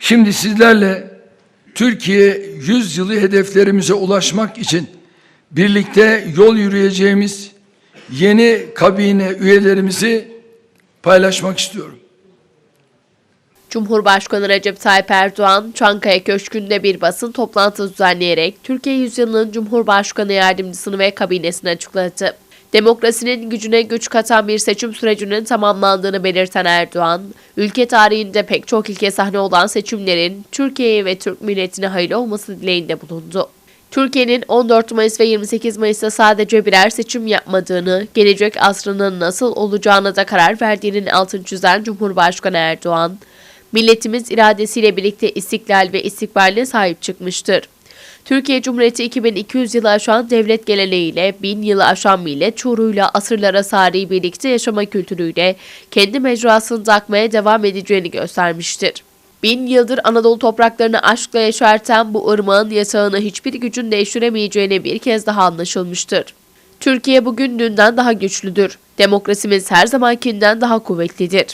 Şimdi sizlerle Türkiye 100 yılı hedeflerimize ulaşmak için birlikte yol yürüyeceğimiz yeni kabine üyelerimizi paylaşmak istiyorum. Cumhurbaşkanı Recep Tayyip Erdoğan, Çankaya Köşkü'nde bir basın toplantısı düzenleyerek Türkiye Yüzyılı'nın Cumhurbaşkanı Yardımcısını ve kabinesini açıkladı. Demokrasinin gücüne güç katan bir seçim sürecinin tamamlandığını belirten Erdoğan, ülke tarihinde pek çok ilke sahne olan seçimlerin Türkiye'ye ve Türk milletine hayırlı olması dileğinde bulundu. Türkiye'nin 14 Mayıs ve 28 Mayıs'ta sadece birer seçim yapmadığını, gelecek asrının nasıl olacağına da karar verdiğinin altını çizen Cumhurbaşkanı Erdoğan, milletimiz iradesiyle birlikte istiklal ve istikbaline sahip çıkmıştır. Türkiye Cumhuriyeti 2200 yılı aşan devlet geleneğiyle, 1000 yılı aşan millet şuuruyla, asırlara sari birlikte yaşama kültürüyle kendi mecrasını akmaya devam edeceğini göstermiştir. Bin yıldır Anadolu topraklarını aşkla yeşerten bu ırmağın yasağını hiçbir gücün değiştiremeyeceğine bir kez daha anlaşılmıştır. Türkiye bugün dünden daha güçlüdür. Demokrasimiz her zamankinden daha kuvvetlidir.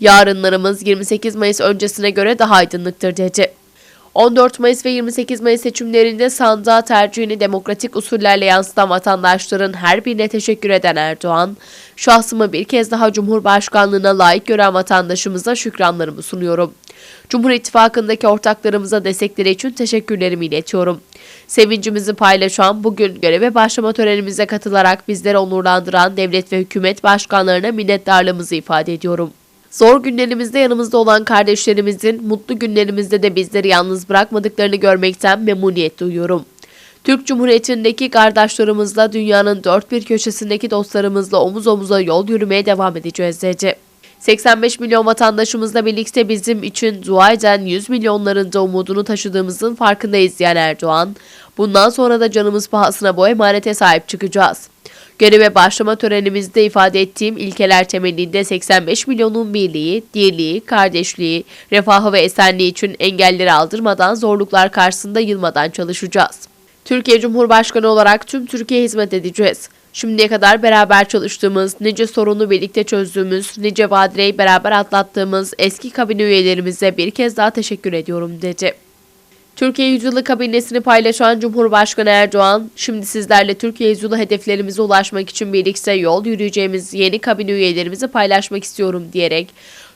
Yarınlarımız 28 Mayıs öncesine göre daha aydınlıktır dedi. 14 Mayıs ve 28 Mayıs seçimlerinde sandığa tercihini demokratik usullerle yansıtan vatandaşların her birine teşekkür eden Erdoğan, şahsımı bir kez daha Cumhurbaşkanlığına layık gören vatandaşımıza şükranlarımı sunuyorum. Cumhur İttifakı'ndaki ortaklarımıza destekleri için teşekkürlerimi iletiyorum. Sevincimizi paylaşan, bugün göreve başlama törenimize katılarak bizleri onurlandıran devlet ve hükümet başkanlarına minnettarlığımızı ifade ediyorum. Zor günlerimizde yanımızda olan kardeşlerimizin mutlu günlerimizde de bizleri yalnız bırakmadıklarını görmekten memnuniyet duyuyorum. Türk Cumhuriyeti'ndeki kardeşlerimizle dünyanın dört bir köşesindeki dostlarımızla omuz omuza yol yürümeye devam edeceğiz dedi. 85 milyon vatandaşımızla birlikte bizim için dua eden 100 milyonların da umudunu taşıdığımızın farkındayız diyen Erdoğan, bundan sonra da canımız pahasına bu emanete sahip çıkacağız. Göreve başlama törenimizde ifade ettiğim ilkeler temelinde 85 milyonun birliği, dirliği, kardeşliği, refahı ve esenliği için engelleri aldırmadan zorluklar karşısında yılmadan çalışacağız. Türkiye Cumhurbaşkanı olarak tüm Türkiye'ye hizmet edeceğiz. Şimdiye kadar beraber çalıştığımız, nice sorunu birlikte çözdüğümüz, nice badireyi beraber atlattığımız eski kabine üyelerimize bir kez daha teşekkür ediyorum dedi. Türkiye Yüzyılı kabinesini paylaşan Cumhurbaşkanı Erdoğan, şimdi sizlerle Türkiye Yüzyılı hedeflerimize ulaşmak için birlikte yol yürüyeceğimiz yeni kabine üyelerimizi paylaşmak istiyorum diyerek,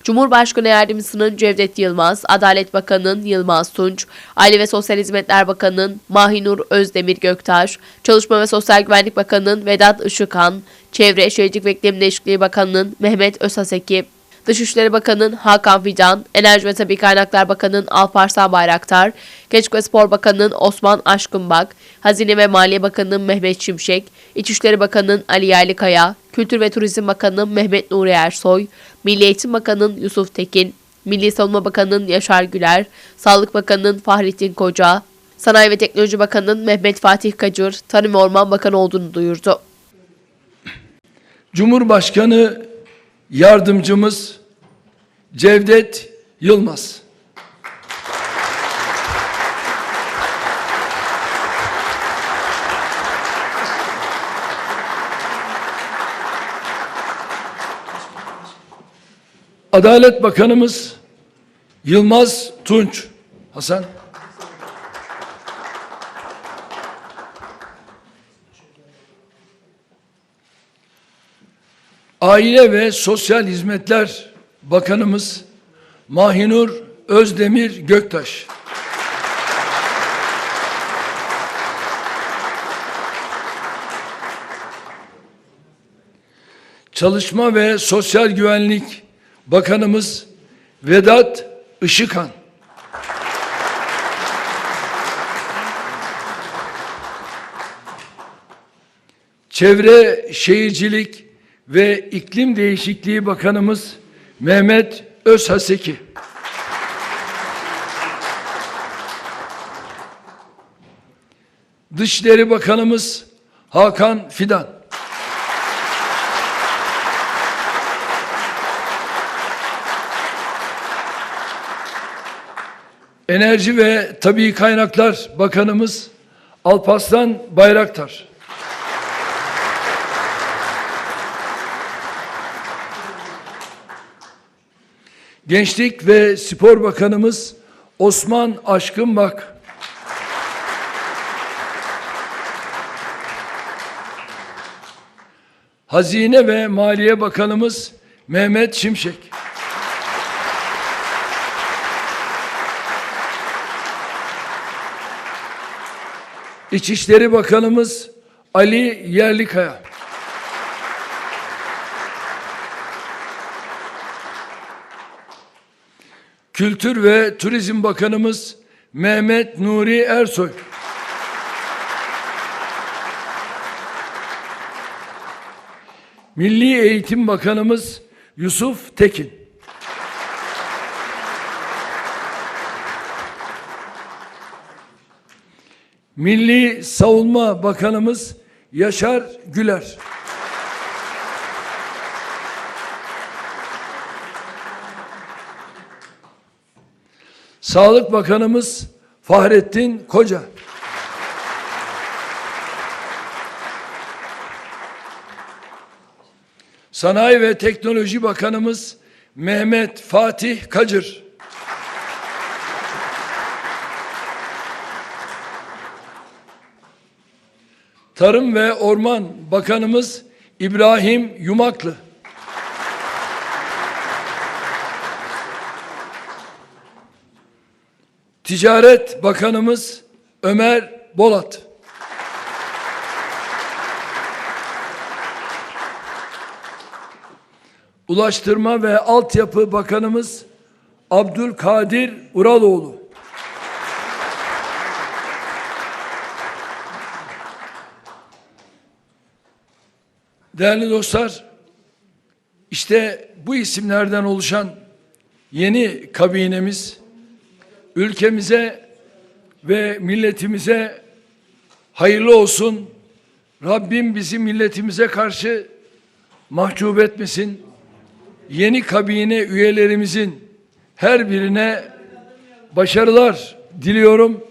Cumhurbaşkanı Yardımcısının Cevdet Yılmaz, Adalet Bakanı'nın Yılmaz Tunç, Aile ve Sosyal Hizmetler Bakanı'nın Mahinur Özdemir Göktaş, Çalışma ve Sosyal Güvenlik Bakanı'nın Vedat Işıkhan, Çevre Şehircilik ve İklim Değişikliği Bakanı'nın Mehmet Özhaseki, Dışişleri Bakanı'nın Hakan Fidan, Enerji ve Tabi Kaynaklar Bakanı'nın Alparslan Bayraktar, Gençlik ve Spor Bakanı'nın Osman Aşkınbak, Hazine ve Maliye Bakanı'nın Mehmet Şimşek, İçişleri Bakanı'nın Ali Yerlikaya, Kültür ve Turizm Bakanı'nın Mehmet Nuri Ersoy, Milli Eğitim Bakanı'nın Yusuf Tekin, Milli Savunma Bakanı'nın Yaşar Güler, Sağlık Bakanı'nın Fahrettin Koca, Sanayi ve Teknoloji Bakanı'nın Mehmet Fatih Kacır, Tarım ve Orman Bakanı olduğunu duyurdu. Cumhurbaşkanı yardımcımız Cevdet Yılmaz. Adalet Bakanımız Yılmaz Tunç. Hasan. Aile ve Sosyal Hizmetler Bakanımız Mahinur Özdemir Göktaş. Çalışma ve Sosyal Güvenlik Bakanımız Vedat Işıkhan. Çevre Şehircilik ve İklim Değişikliği Bakanımız Mehmet Özhaseki. Dışişleri Bakanımız Hakan Fidan. Enerji ve Tabii Kaynaklar Bakanımız Alparslan Bayraktar. Gençlik ve Spor Bakanımız Osman Aşkın Bak. Hazine ve Maliye Bakanımız Mehmet Şimşek. İçişleri Bakanımız Ali Yerlikaya. Kültür ve Turizm Bakanımız Mehmet Nuri Ersoy. Milli Eğitim Bakanımız Yusuf Tekin. Milli Savunma Bakanımız Yaşar Güler. Sağlık Bakanımız Fahrettin Koca. Sanayi ve Teknoloji Bakanımız Mehmet Fatih Kacır. Tarım ve Orman Bakanımız İbrahim Yumaklı. Ticaret Bakanımız Ömer Bolat. Ulaştırma ve Altyapı Bakanımız Abdülkadir Uraloğlu. Değerli dostlar, işte bu isimlerden oluşan yeni kabinemiz ülkemize ve milletimize hayırlı olsun. Rabbim bizi milletimize karşı mahcup etmesin. Yeni kabine üyelerimizin her birine başarılar diliyorum.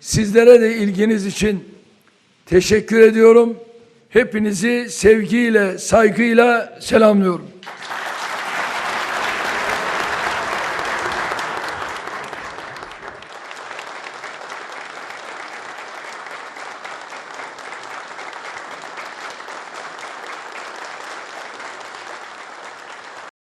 Sizlere de ilginiz için teşekkür ediyorum. Hepinizi sevgiyle, saygıyla selamlıyorum.